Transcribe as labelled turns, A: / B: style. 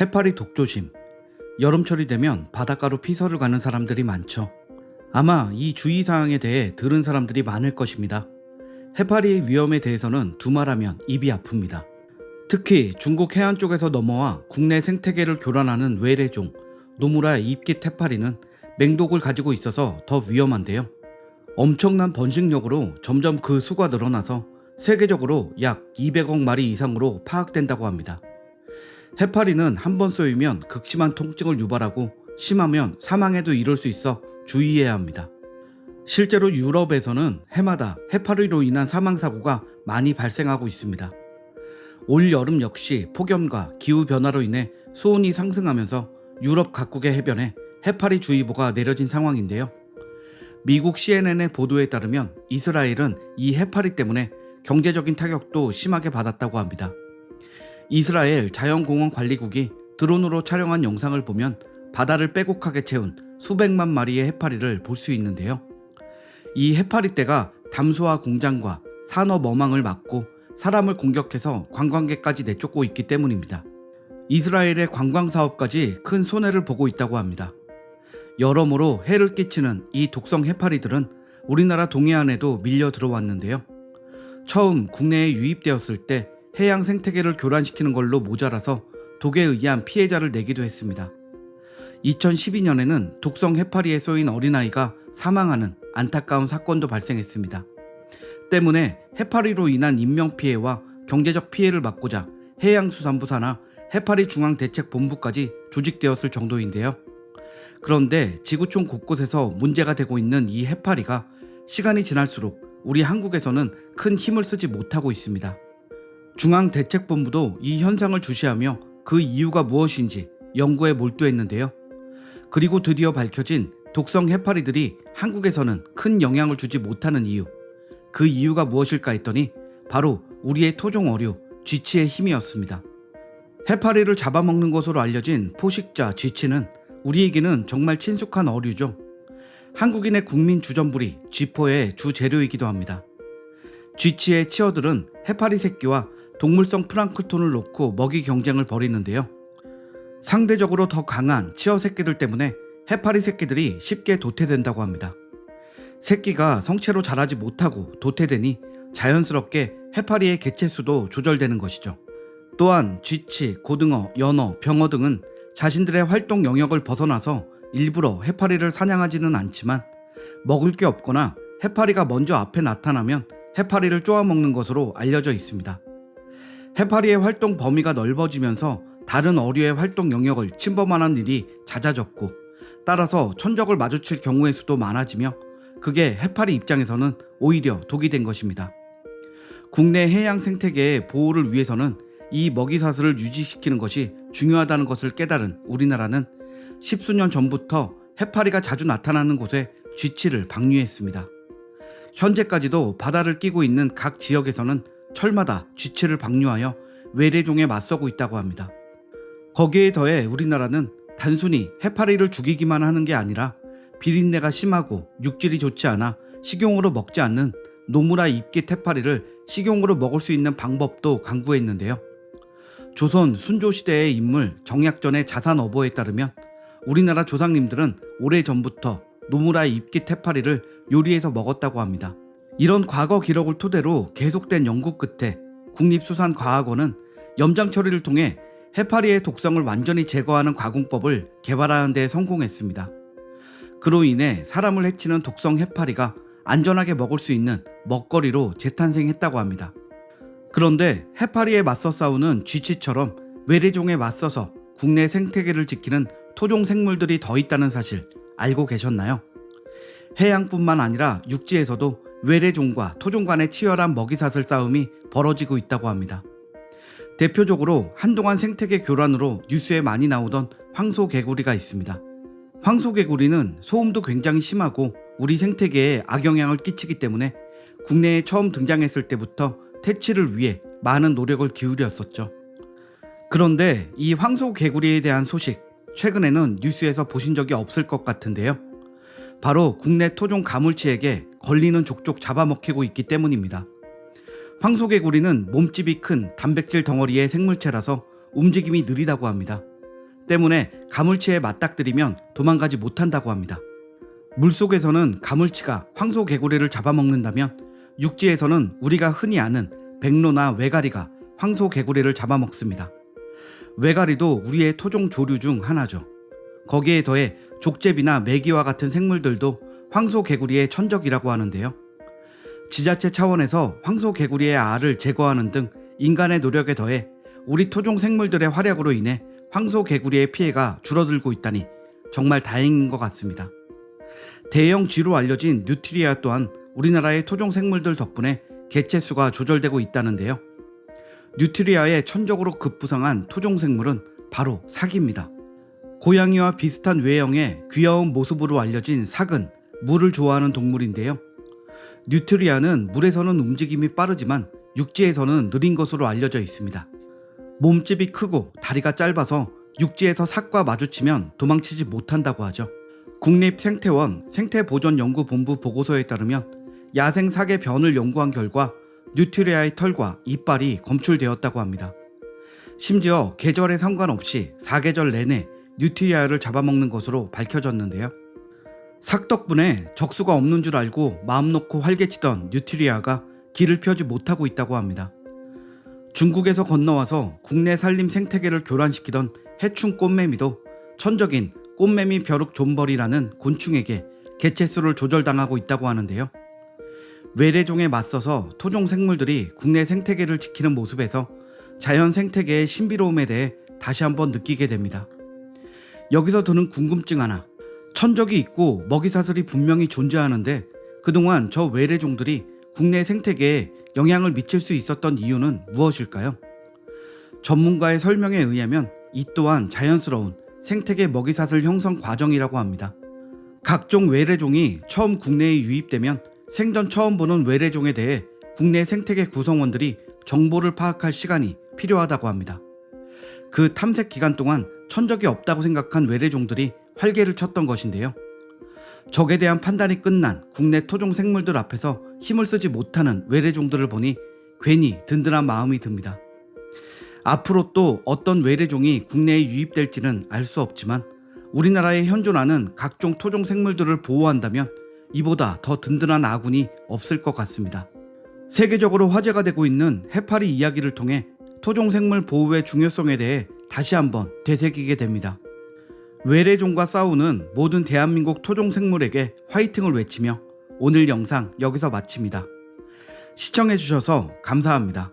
A: 해파리 독조심. 여름철이 되면 바닷가로 피서를 가는 사람들이 많죠. 아마 이 주의사항에 대해 들은 사람들이 많을 것입니다. 해파리의 위험에 대해서는 두말하면 입이 아픕니다. 특히 중국 해안 쪽에서 넘어와 국내 생태계를 교란하는 외래종 노무라 입깃 해파리는 맹독을 가지고 있어서 더 위험한데요. 엄청난 번식력으로 점점 그 수가 늘어나서 세계적으로 약 200억 마리 이상으로 파악된다고 합니다. 해파리는 한 번 쏘이면 극심한 통증을 유발하고 심하면 사망에도 이를 수 있어 주의해야 합니다. 실제로 유럽에서는 해마다 해파리로 인한 사망 사고가 많이 발생하고 있습니다. 올 여름 역시 폭염과 기후 변화로 인해 수온이 상승하면서 유럽 각국의 해변에 해파리 주의보가 내려진 상황인데요. 미국 CNN의 보도에 따르면 이스라엘은 이 해파리 때문에 경제적인 타격도 심하게 받았다고 합니다. 이스라엘 자연공원 관리국이 드론으로 촬영한 영상을 보면 바다를 빼곡하게 채운 수백만 마리의 해파리를 볼 수 있는데요. 이 해파리떼가 담수화 공장과 산업 어망을 막고 사람을 공격해서 관광객까지 내쫓고 있기 때문입니다. 이스라엘의 관광 사업까지 큰 손해를 보고 있다고 합니다. 여러모로 해를 끼치는 이 독성 해파리들은 우리나라 동해안에도 밀려 들어왔는데요. 처음 국내에 유입되었을 때 해양 생태계를 교란시키는 걸로 모자라서 독에 의한 피해자를 내기도 했습니다. 2012년에는 독성 해파리에 쏘인 어린아이가 사망하는 안타까운 사건도 발생했습니다. 때문에 해파리로 인한 인명피해와 경제적 피해를 막고자 해양수산부 산하 해파리 중앙대책본부까지 조직되었을 정도인데요. 그런데 지구촌 곳곳에서 문제가 되고 있는 이 해파리가 시간이 지날수록 우리 한국에서는 큰 힘을 쓰지 못하고 있습니다. 중앙대책본부도 이 현상을 주시하며 그 이유가 무엇인지 연구에 몰두했는데요. 그리고 드디어 밝혀진 독성 해파리들이 한국에서는 큰 영향을 주지 못하는 이유. 그 이유가 무엇일까 했더니 바로 우리의 토종 어류 쥐치의 힘이었습니다. 해파리를 잡아먹는 것으로 알려진 포식자 쥐치는 우리에게는 정말 친숙한 어류죠. 한국인의 국민 주전부리 쥐포의 주 재료이기도 합니다. 쥐치의 치어들은 해파리 새끼와 동물성 플랑크톤을 놓고 먹이 경쟁을 벌이는데요. 상대적으로 더 강한 치어 새끼들 때문에 해파리 새끼들이 쉽게 도태된다고 합니다. 새끼가 성체로 자라지 못하고 도태되니 자연스럽게 해파리의 개체수도 조절되는 것이죠. 또한 쥐치, 고등어, 연어, 병어 등은 자신들의 활동 영역을 벗어나서 일부러 해파리를 사냥하지는 않지만 먹을 게 없거나 해파리가 먼저 앞에 나타나면 해파리를 쪼아먹는 것으로 알려져 있습니다. 해파리의 활동 범위가 넓어지면서 다른 어류의 활동 영역을 침범하는 일이 잦아졌고 따라서 천적을 마주칠 경우의 수도 많아지며 그게 해파리 입장에서는 오히려 독이 된 것입니다. 국내 해양 생태계의 보호를 위해서는 이 먹이사슬을 유지시키는 것이 중요하다는 것을 깨달은 우리나라는 십수년 전부터 해파리가 자주 나타나는 곳에 쥐치를 방류했습니다. 현재까지도 바다를 끼고 있는 각 지역에서는 철마다 쥐치를 방류하여 외래종에 맞서고 있다고 합니다. 거기에 더해 우리나라는 단순히 해파리를 죽이기만 하는 게 아니라 비린내가 심하고 육질이 좋지 않아 식용으로 먹지 않는 노무라 입깃 해파리를 식용으로 먹을 수 있는 방법도 강구했는데요. 조선 순조 시대의 인물 정약전의 자산 어보에 따르면 우리나라 조상님들은 오래전부터 노무라 입깃 해파리를 요리해서 먹었다고 합니다. 이런 과거 기록을 토대로 계속된 연구 끝에 국립수산과학원은 염장 처리를 통해 해파리의 독성을 완전히 제거하는 가공법을 개발하는 데 성공했습니다. 그로 인해 사람을 해치는 독성 해파리가 안전하게 먹을 수 있는 먹거리로 재탄생했다고 합니다. 그런데 해파리에 맞서 싸우는 쥐치처럼 외래종에 맞서서 국내 생태계를 지키는 토종 생물들이 더 있다는 사실 알고 계셨나요? 해양뿐만 아니라 육지에서도 외래종과 토종 간의 치열한 먹이사슬 싸움이 벌어지고 있다고 합니다. 대표적으로 한동안 생태계 교란으로 뉴스에 많이 나오던 황소개구리가 있습니다. 황소개구리는 소음도 굉장히 심하고 우리 생태계에 악영향을 끼치기 때문에 국내에 처음 등장했을 때부터 퇴치를 위해 많은 노력을 기울였었죠. 그런데 이 황소개구리에 대한 소식 최근에는 뉴스에서 보신 적이 없을 것 같은데요. 바로 국내 토종 가물치에게 걸리는 족족 잡아먹히고 있기 때문입니다. 황소개구리는 몸집이 큰 단백질 덩어리의 생물체라서 움직임이 느리다고 합니다. 때문에 가물치에 맞닥뜨리면 도망가지 못한다고 합니다. 물속에서는 가물치가 황소개구리를 잡아먹는다면 육지에서는 우리가 흔히 아는 백로나 외가리가 황소개구리를 잡아먹습니다. 외가리도 우리의 토종 조류 중 하나죠. 거기에 더해 족제비나 메기와 같은 생물들도 황소개구리의 천적이라고 하는데요. 지자체 차원에서 황소개구리의 알을 제거하는 등 인간의 노력에 더해 우리 토종 생물들의 활약으로 인해 황소개구리의 피해가 줄어들고 있다니 정말 다행인 것 같습니다. 대형 쥐로 알려진 뉴트리아 또한 우리나라의 토종 생물들 덕분에 개체 수가 조절되고 있다는데요. 뉴트리아의 천적으로 급부상한 토종 생물은 바로 사기입니다. 고양이와 비슷한 외형의 귀여운 모습으로 알려진 삭은 물을 좋아하는 동물인데요. 뉴트리아는 물에서는 움직임이 빠르지만 육지에서는 느린 것으로 알려져 있습니다. 몸집이 크고 다리가 짧아서 육지에서 삭과 마주치면 도망치지 못한다고 하죠. 국립생태원 생태보전연구본부 보고서에 따르면 야생 사계 변을 연구한 결과 뉴트리아의 털과 이빨이 검출되었다고 합니다. 심지어 계절에 상관없이 사계절 내내 뉴트리아를 잡아먹는 것으로 밝혀졌는데요. 삭 덕분에 적수가 없는 줄 알고 마음 놓고 활개치던 뉴트리아가 길을 펴지 못하고 있다고 합니다. 중국에서 건너와서 국내 산림 생태계를 교란시키던 해충 꽃매미도 천적인 꽃매미 벼룩 존벌이라는 곤충에게 개체수를 조절당하고 있다고 하는데요. 외래종에 맞서서 토종 생물들이 국내 생태계를 지키는 모습에서 자연 생태계의 신비로움에 대해 다시 한번 느끼게 됩니다. 여기서 드는 궁금증 하나. 천적이 있고 먹이사슬이 분명히 존재하는데 그동안 저 외래종들이 국내 생태계에 영향을 미칠 수 있었던 이유는 무엇일까요? 전문가의 설명에 의하면 이 또한 자연스러운 생태계 먹이사슬 형성 과정이라고 합니다. 각종 외래종이 처음 국내에 유입되면 생전 처음 보는 외래종에 대해 국내 생태계 구성원들이 정보를 파악할 시간이 필요하다고 합니다. 그 탐색 기간 동안 천적이 없다고 생각한 외래종들이 활개를 쳤던 것인데요. 적에 대한 판단이 끝난 국내 토종 생물들 앞에서 힘을 쓰지 못하는 외래종들을 보니 괜히 든든한 마음이 듭니다. 앞으로 또 어떤 외래종이 국내에 유입될지는 알 수 없지만 우리나라에 현존하는 각종 토종 생물들을 보호한다면 이보다 더 든든한 아군이 없을 것 같습니다. 세계적으로 화제가 되고 있는 해파리 이야기를 통해 토종 생물 보호의 중요성에 대해 다시 한번 되새기게 됩니다. 외래종과 싸우는 모든 대한민국 토종 생물에게 화이팅을 외치며 오늘 영상 여기서 마칩니다. 시청해주셔서 감사합니다.